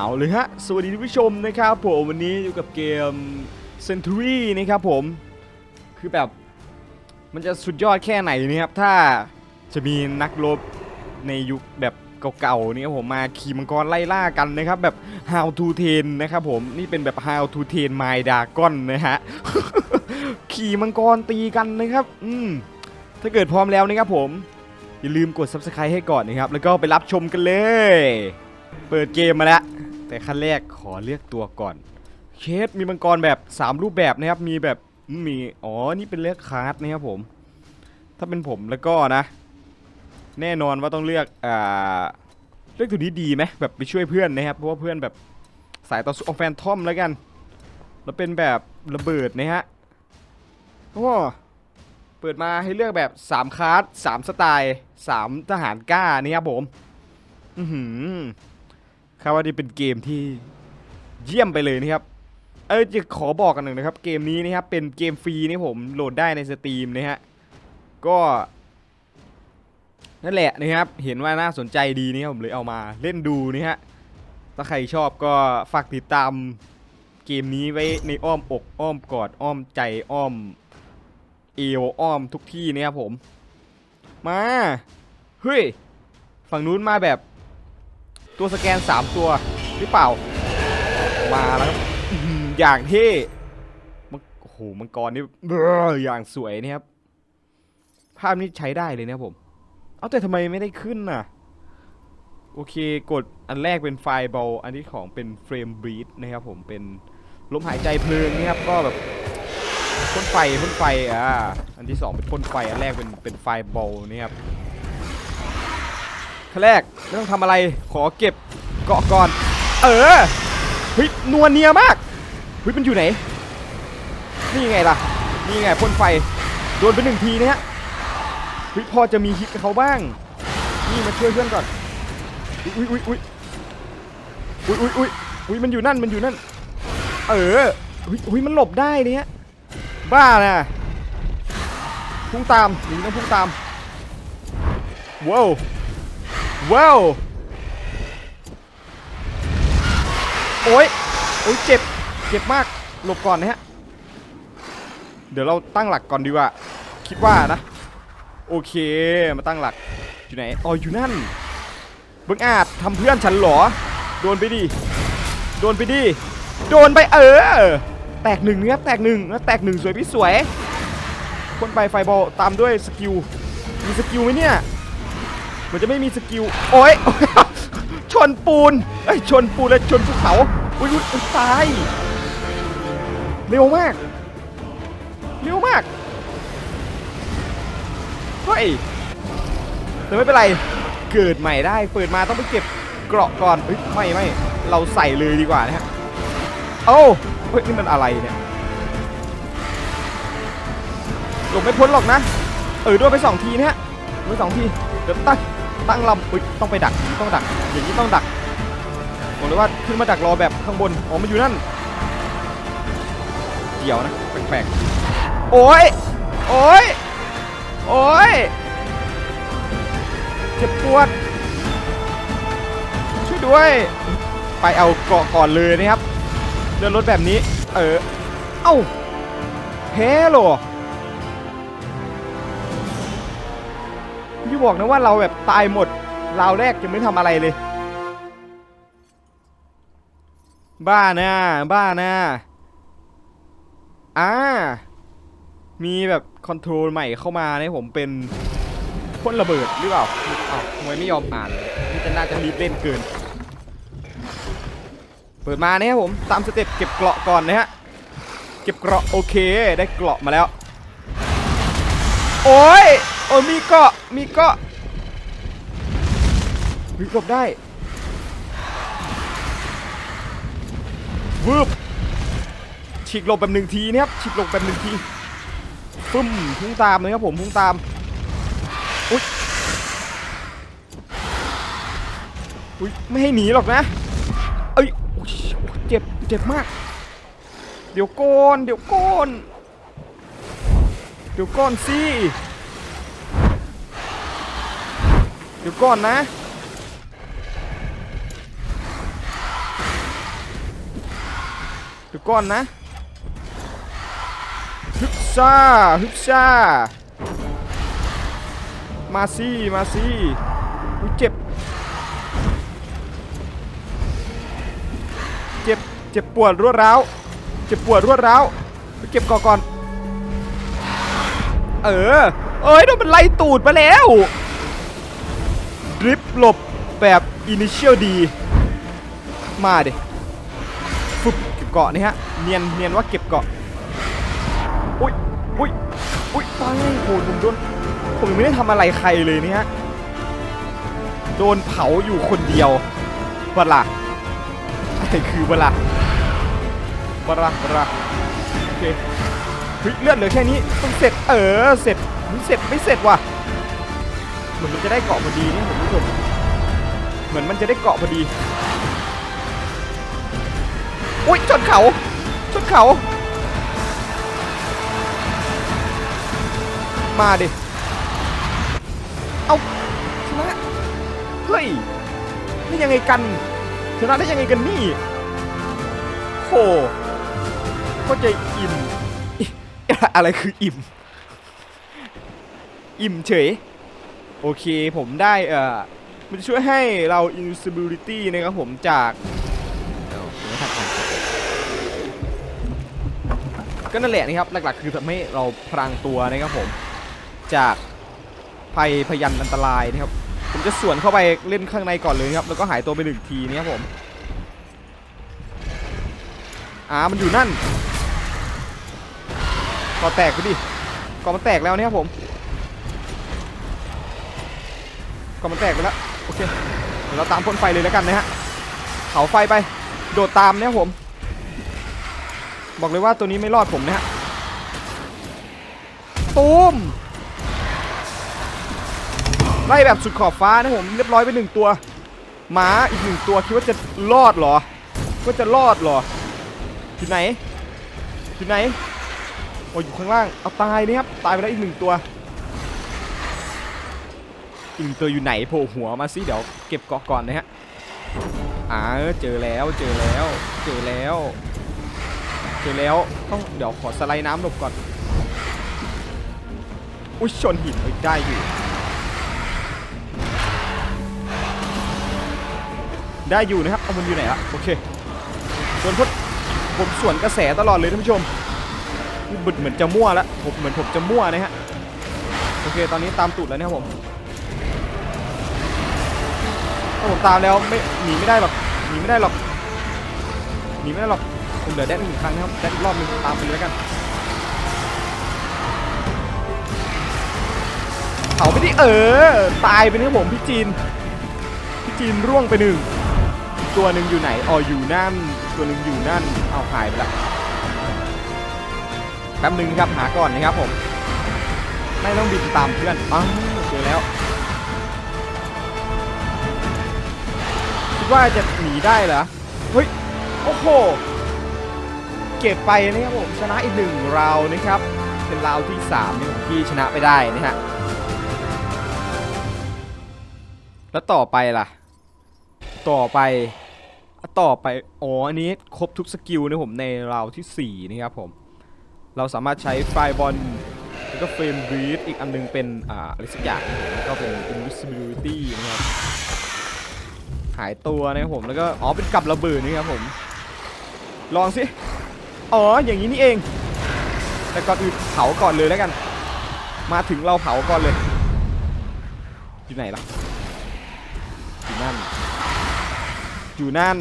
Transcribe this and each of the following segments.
เอาเลยฮะ สวัสดีท่านผู้ชมนะครับผมวันนี้อยู่กับเกม Century นะครับผม คือแบบมันจะสุดยอดแค่ไหนนะครับ ถ้าจะมีนักรบในยุคแบบเก่าๆเนี่ยผมมาขี่มังกรไล่ล่ากันนะครับ แบบ How to Train นะครับผม นี่เป็นแบบ How to Train My Dragon นะฮะ ขี่มังกรตีกันนะครับ อืมถ้าเกิดพร้อมแล้วนะครับผม อย่าลืมกด Subscribe ให้ก่อนนะครับ แล้วก็ไปรับชมกันเลย เปิดเกมมาแล้ว แต่ขั้นแรกขอเลือกตัวก่อน เคสมีมังกรแบบ 3 รูปแบบนะครับ มีแบบมีอ๋อ นี่เป็นเลือกคาร์ดนะครับผม ถ้าเป็นผมแล้วก็นะ แน่นอนว่าต้องเลือกอ่าเลือกตัวนี้ดีไหมแบบไปช่วยเพื่อนนะครับ เพราะว่าเพื่อนแบบสายต่อสู้เอาแฟนทอมแล้วกัน แล้วเป็นแบบระเบิดนะฮะโอ้เปิดมาให้เลือกแบบ 3 คาร์ด3สไตล์ 3 ทหารกล้านี่ครับผม อือหือ คาดว่านี่เป็นเกมที่เยี่ยมไปเลยนะครับ เออจะขอบอกกันหนึ่งนะครับ เกมนี้นะครับเป็นเกมฟรีนี่ผมโหลดได้ในสตรีมนะฮะ ก็นั่นแหละนะครับ เห็นว่าน่าสนใจดีนี่ผมเลยเอามาเล่นดูนี่ฮะ ถ้าใครชอบก็ฝากติดตามเกมนี้ไว้ในอ้อมอกอ้อมกอดอ้อมใจอ้อมเอวอ้อมทุกที่นะครับผม มา เฮ้ย ฝั่งนู้นมาแบบ ตัวสแกน 3 ตัวหรือเปล่า มาแล้วครับอย่างเท่มังโอ้โหมังกรนี่เบ้ออย่างสวยนะครับ ภาพนี้ใช้ได้เลยนะผม เอาแต่ทำไมไม่ได้ขึ้นน่ะ โอเคกดอันแรกเป็นไฟเบลอันที่ของเป็นเฟรมบรีดนะครับผมเป็นลมหายใจเพลิงนะครับก็แบบพ่นไฟพ่นไฟอ่าอันที่สองเป็นพ่นไฟอันแรกเป็นเป็นไฟเบลนี่ครับ แรกไม่ต้องทำอะไรขอเก็บเกาะก่อน เออเฮ้ยนวเนียมากเฮ้ยมันอยู่ไหน นี่ไงล่ะ นี่ไงพ่นไฟโดนไปหนึ่งทีนะฮะเฮ้ยพอจะมีฮิตกับเขาบ้าง นี่มาช่วยเพื่อนก่อนอุ้ยอุ้ยอุ้ยอุ้ยอุ้ยอุ้ยอุ้ยมันอยู่นั่นมันอยู่นั่น เอออุ้ยอุ้ยมันหลบได้เนี่ยบ้านะพุ่งตามหนีต้องพุ่งตามว้าว ว้าว โอ้ย โอ้ยเจ็บ เจ็บมาก หลบก่อนนะฮะ เดี๋ยวเราตั้งหลักก่อนดีกว่า คิดว่านะ โอเค มาตั้งหลัก อยู่ไหน อ๋อ อยู่นั่น เบิ่งอาจทำเพื่อนฉันหรอ โดนไปดิ โดนไปดิ โดนไปเออ แตกหนึ่งนะครับแตกหนึ่งนะแตกหนึ่งสวยพี่สวย คนไปไฟบอลตามด้วยสกิล มีสกิลไหมเนี่ย มันจะไม่มีสกิล โอ้ย ชนปูนเอ้ชนปูนแล้วชนภูเขาอุ้ยอุ้ยตาย เร็วมาก เร็วมาก เฮ้ย แต่ไม่เป็นไร เกิดใหม่ได้ เปิดมาต้องไปเก็บเกราะก่อนเฮ้ยไม่ไม่ เราใส่เลยดีกว่านะฮะโอ้าเฮ้ยนี่มันอะไรเนี่ยหลบไม่พ้นหรอกนะ เออด้วยไปสองทีนะฮะด้วยสองที เดี๋ยวตั้ง ตั้งลำอุ้ยต้องไปดักต้องดัก อย่างนี้ต้องดักบอกเลยว่าขึ้นมาดักรอแบบข้างบนอ๋อมันอยู่นั่นเดี๋ยวนะแปลกๆโอ้ยโอ้ยโอ้ยเจ็บปวดช่วยด้วย ไปเอาเกาะก่อนเลยนะครับเดินรถแบบนี้ เออเอ้าแพ้เหรอ บอกนะว่าเราแบบตายหมดราวแรกยังไม่ทำอะไรเลย บ้านะบ้านะอ่ามีแบบคอนโทรลใหม่เข้ามาเนี่ยผมเป็นพ่นระเบิดหรือเปล่าอ้าวทำไมไม่ยอมอ่านนี่จะน่าจะรีบเล่นเกิน เปิดมาเนี่ยผมตามสเต็ปเก็บเกราะก่อนนะฮะ เก็บเกราะโอเคได้เกราะมาแล้ว โอ้ย โอ้มีเกาะมีเกาะวิหลบได้วืบฉีกหลบแบบหนึ่งทีนะครับฉีกหลบแบบหนึ่งทีปึ้มพุ่งตามเลยครับผมพุ่งตามอุ๊ยอุ๊ยไม่ให้หนีหรอกนะเอ้ยเจ็บเจ็บมาก เดี๋ยวกอนเดี๋ยวกอนเดี๋ยวก่อนสิ เดี๋ยวก่อนนะ เดี๋ยวก่อนนะฮึบซ่าฮึบซ่า มาสิมาสิอุ๊ยเจ็บ เจ็บ เจ็บปวดรวดร้าว เจ็บปวดรวดร้าวไปเก็บก่อนก่อน เออ เอ้ยโดนมันไล่ตูดมาแล้ว ดริปหลบแบบอินิเชียลดี มาดิฟึบเก็บเกาะนี่ฮะ เนียนเนียนว่าเก็บเกาะ อุ้ยอุ้ยอุ้ยตายโหผมโดนผมยังไม่ได้ทำอะไรใครเลยนี่ฮะ โดนเผาอยู่คนเดียวเวลาอะไรคือเวลาเวลาเวลาโอเคเฮ้ยเลือดเหลือแค่นี้ต้องเสร็จเออเสร็จเฮ้ยเสร็จไม่เสร็จว่ะ เหมือนมันจะได้เกาะพอดีนี่ผมผู้ชมเหมือนมันจะได้เกาะพอดีอุ้ยชนเขาชนเขา มาดิ เอาชนะเฮ้ยนี่ยังไงกันชนะได้ยังไงกันนี่โหก็ใจอิ่ม อะไรคืออิ่ม อิ่มเฉย โอเคผมได้เอ่อมันจะช่วยให้เรา invisibility นะครับผมจากก็นั่นแหละนะครับ หลักๆ คือทำให้เราพรางตัวนะครับผมจากภัยพยันอันตรายนะครับผมจะสวนเข้าไปเล่นข้างในก่อนเลยครับแล้วก็หายตัวไปหนึ่งทีนะครับผมอ่ามันอยู่นั่นก่อแตกไปดิก่อมันแตกแล้วนะครับผม ก่อมันแตกไปแล้วโอเคเดี๋ยวเราตามพ่นไฟเลยแล้วกันนะฮะเผาไฟไป โดดตามเนะครับผม บอกเลยว่าตัวนี้ไม่รอดผมนะฮะตูมไล่แบบสุดขอบฟ้านะผมเรียบร้อยไปหนึ่งตัวหมาอีกหนึ่งตัวคิดว่าจะรอดเหรอว่าจะรอดเหรออยู่ไหนอยู่ไหนโอ้ยอยู่ข้างล่างเอาตายนี่ครับตายไปแล้วอีกหนึ่งตัว อีกหนึ่งตัวอยู่ไหนโผล่หัวมาสิเดี๋ยวเก็บเกาะก่อนนะฮะอ่าเจอแล้วเจอแล้ว เจอแล้ว เจอแล้วต้องเดี๋ยวขอสไลด์น้ำหลบก่อนอุ้ยชนหินเอ้ยได้อยู่ ได้อยู่นะครับเอามันอยู่ไหนอะโอเคโดนพดผมสวนกระแสตลอดเลยท่านผู้ชมบึดเหมือนจะมั่วแล้วผมเหมือนผมจะมั่วนะฮะโอเค ตอนนี้ตามตูดแล้วนะครับผม ถ้าผมตามแล้วไม่หนีไม่ได้หรอกหนีไม่ได้หรอกหนีไม่ได้หรอกผมเหลือแดนหนึ่งครั้งนะครับแดนอีกรอบหนึงตามไปเลยแล้วกันเผาไปดิเออ ตายไปนะครับผมพี่จีนพี่จีนร่วงไปหนึ่งตัวหนึ่งอยู่ไหนอ๋ออยู่นั่น ตัวหนึ่งอยู่นั่นเอาหายไปละแป๊บหนึงครับหาก่อนนะครับผมไม่ต้องบินตามเพื่อนอ้าวเจอแล้ว ว่าจะหนีได้เหรอเฮ้ยโอ้โหเก็บไปนะครับผมชนะอีกหนึ่งราวนะครับ เป็นราวที่สามนี่ผมที่ชนะไปได้นะฮะแล้วต่อไปล่ะ ต่อไปต่อไปอ๋ออันนี้ครบทุกสกิลนะผมในราวที่4นะครับผมเราสามารถใช้ไฟบอลแล้วก็เฟรมบีทอีกอันหนึงเป็นอ่าอะไรสักอย่างแล้วก็เป็น invisibility หายตัวนะครับผมแล้วก็อ๋อเป็นกับระเบิดนะครับผมลองสิอ๋ออย่างนี้นี่เอง แต่ก่อนอื่นเผาก่อนเลยแล้วกัน มาถึงเราเผาก่อนเลยอยู่ไหนล่ะอยู่นั่นอยู่นั่น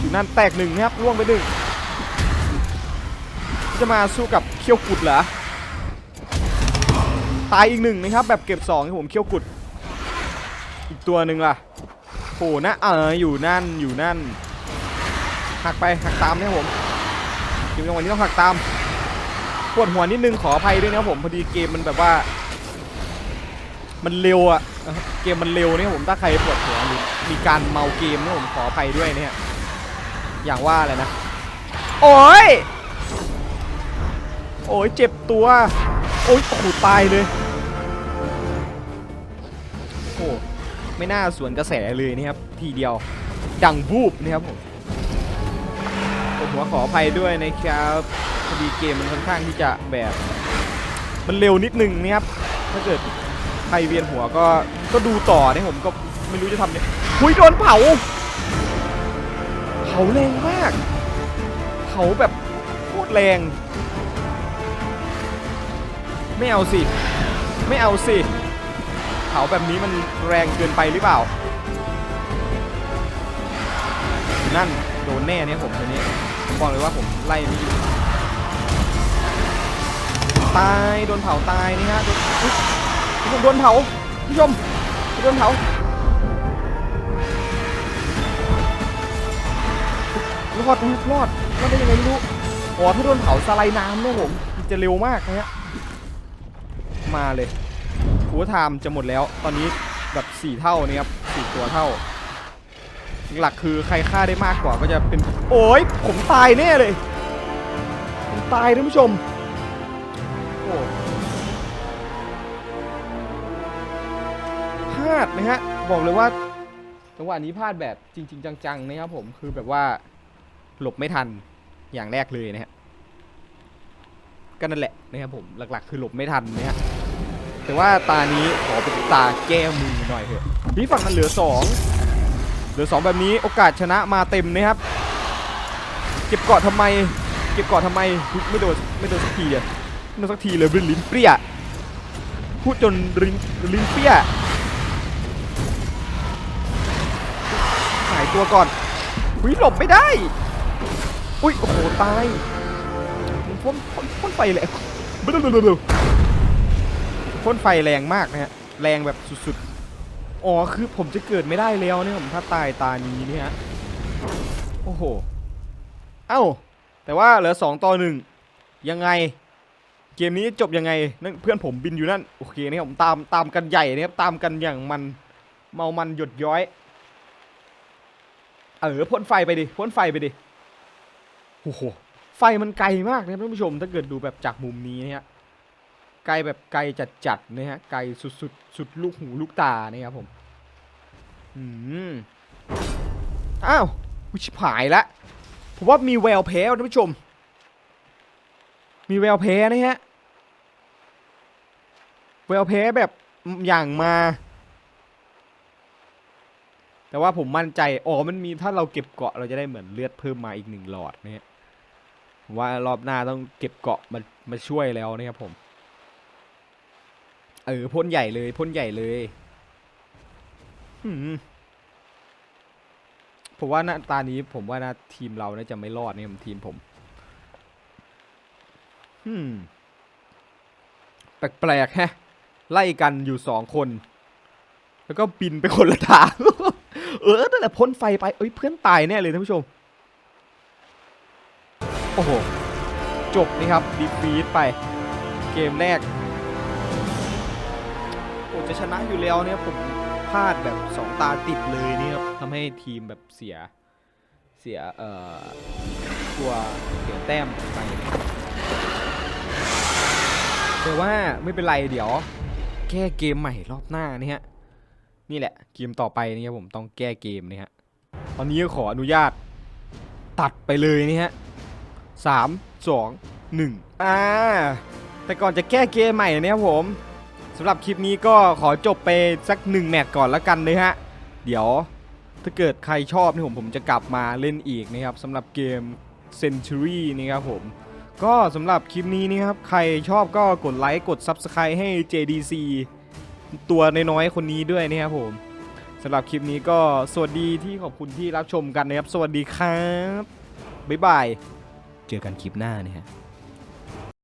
อยู่นั่นแตกหนึ่งนะครับร่วงไปหนึ่งจะมาสู้กับเขี้ยวกุดเหรอตายอีกหนึ่งนะครับแบบเก็บสองครับผมเขี้ยวกุด อีกตัวหนึ่งล่ะ โหนะเอออยู่นั่นอยู่นั่นหักไปหักตามนะครับผมถึงจังหวะนี้ต้องหักตามปวดหัวนิดนึงขออภัยด้วยนะผมพอดีเกมมันแบบว่า มันเร็วอะเกมมันเร็วเนี่ยผมถ้าใครปวดหัวหรือมีการเมาเกมเนี่ยผมขออภัยด้วยเนี่ยอย่างว่าเลยนะ โอ้ยโอ้ยเจ็บตัว โอ้ยโอ้โหตายเลยโอ้ ไม่น่าสวนกระแสเลยนะครับทีเดียวดังบูบนะครับผมโอ้โหหัวขออภัยด้วยนะครับพอดีเกมมันค่อนข้างที่จะแบบมันเร็วนิดนึงนะครับถ้าเกิดใครเวียนหัวก็ก็ดูต่อนี่ผมก็ไม่รู้จะทำเนี่ยหุยโดนเผาเผาแรงมากเผาแบบโคตรแรง ไม่เอาสิ ไม่เอาสิ เผาแบบนี้มันแรงเกินไปหรือเปล่า นั่นโดนแน่เนี่ยผมตัวนี้ผมบอกเลยว่าผมไล่ไม่อยู่ตายโดนเผาตายนี่ฮะโดนอุ๊ยผมโดนเผาผู้ชมโดนเผารอดนะรอดรอดได้ยังไงไม่รู้อ๋อถ้าโดนเผาสไลด์น้ำเนี่ยผมจะเร็วมากนะฮะมาเลย หัวไทม์จะหมดแล้ว ตอนนี้แบบ4เท่านี่ครับสี่ตัวเท่า หลักคือใครฆ่าได้มากกว่าก็จะเป็น โอ้ยผมตายแน่เลย ผมตายท่านผู้ชมโอ้พลาดนะฮะ บอกเลยว่าจังหวะนี้พลาดแบบจริง ๆ จังๆนะครับผมคือแบบว่าหลบไม่ทันอย่างแรกเลยนะฮะก็นั่นแหละนะครับผมหลักๆ คือหลบไม่ทันนะฮะ แต่ว่าตานี้ขอเป็นตาแก้มือหน่อยเถอะนี่ฝั่งมันเหลือสองเหลือสองแบบนี้โอกาสชนะมาเต็มนะครับ เก็บเกาะทำไม เก็บเกาะทำไมอุ๊ยไม่โดนไม่โดนสักทีอะไม่โดนสักทีเลยลิ้นเปรี้ยพูดจนลิ้นลิ้นเปรี้ยหายตัวก่อนอุ้ยหลบไม่ได้ อุ้ยโอ้โหตายพ่นพ่นพ่นไฟแรงบลูบลูบลู พ่นไฟแรงมากนะฮะ แรงแบบสุดๆ อ๋อ คือผมจะเกิดไม่ได้แล้วเนี่ยผมถ้าตายตานี้เนี่ยโอ้โห เอ้า แต่ว่าเหลือ 2 ต่อหนึ่งยังไง เกมนี้จบยังไงนั่นเพื่อนผมบินอยู่นั่น โอเคนี่ผมตามตามกันใหญ่นะครับ ตามกันอย่างมันเมามันหยดย้อย เออพ่นไฟไปดิพ่นไฟไปดิ โอ้โห ไฟมันไกลมากนะครับท่านผู้ชม ถ้าเกิดดูแบบจากมุมนี้นะฮะ ไกลแบบไกลจัดๆนะฮะไกลสุดสุดสุดลูกหูลูกตานะครับผมอืมอ้าววิชิบหายละผมว่ามีแววแพ้ท่านผู้ชม มีแววแพ้นะฮะแววแพ้แบบอย่างมา แต่ว่าผมมั่นใจอ๋อมันมีถ้าเราเก็บเกาะเราจะได้เหมือนเลือดเพิ่มมาอีกหนึ่งหลอดนะฮะว่ารอบหน้าต้องเก็บเกาะมามาช่วยแล้วนะครับผม เออพ่นใหญ่เลยพ่นใหญ่เลยหืมผมว่าหน้าตานี้ผมว่านะทีมเราน่าจะไม่รอดเนี่ยทีมผมหืมแปลกๆแฮะไล่กันอยู่สองคน แล้วก็บินไปคนละทางเออนั่นแหละพ่นไฟไปเอ้ยเพื่อนตายแน่เลยท่านผู้ชม โอ้โห จบนี่ครับดีฟีดไป เกมแรกโอ้ จะชนะอยู่แล้วเนี่ยผมพลาดแบบสองตาติดเลยเนี่ยครับทำให้ทีมแบบเสียเสียเอ่อตัวเสียแต้มไปแต่ว่าไม่เป็นไรเดี๋ยว แก้เกมใหม่รอบหน้านี่ฮะนี่แหละเกมต่อไปนี่ครับผมต้องแก้เกมนี่ฮะตอนนี้ขออนุญาตตัดไปเลยนี่ฮะสามสองหนึ่งอ่าแต่ก่อนจะแก้เกมใหม่นี่ครับผม สำหรับคลิปนี้ก็ขอจบไปสักหนึ่งแมตช์ก่อนละกันเลยฮะ เดี๋ยวถ้าเกิดใครชอบนี่ผมผมจะกลับมาเล่นอีกนะครับสำหรับเกม Century นี่ครับผม ก็สำหรับคลิปนี้นี่ครับ ใครชอบก็กดไลค์กด Subscribe ให้ JDC ตัวน้อยๆคนนี้ด้วยนะครับผมสำหรับคลิปนี้ก็สวัสดีที่ขอบคุณที่รับชมกันนะครับ สวัสดีครับ บ๊ายบาย เจอกันคลิปหน้านะฮะ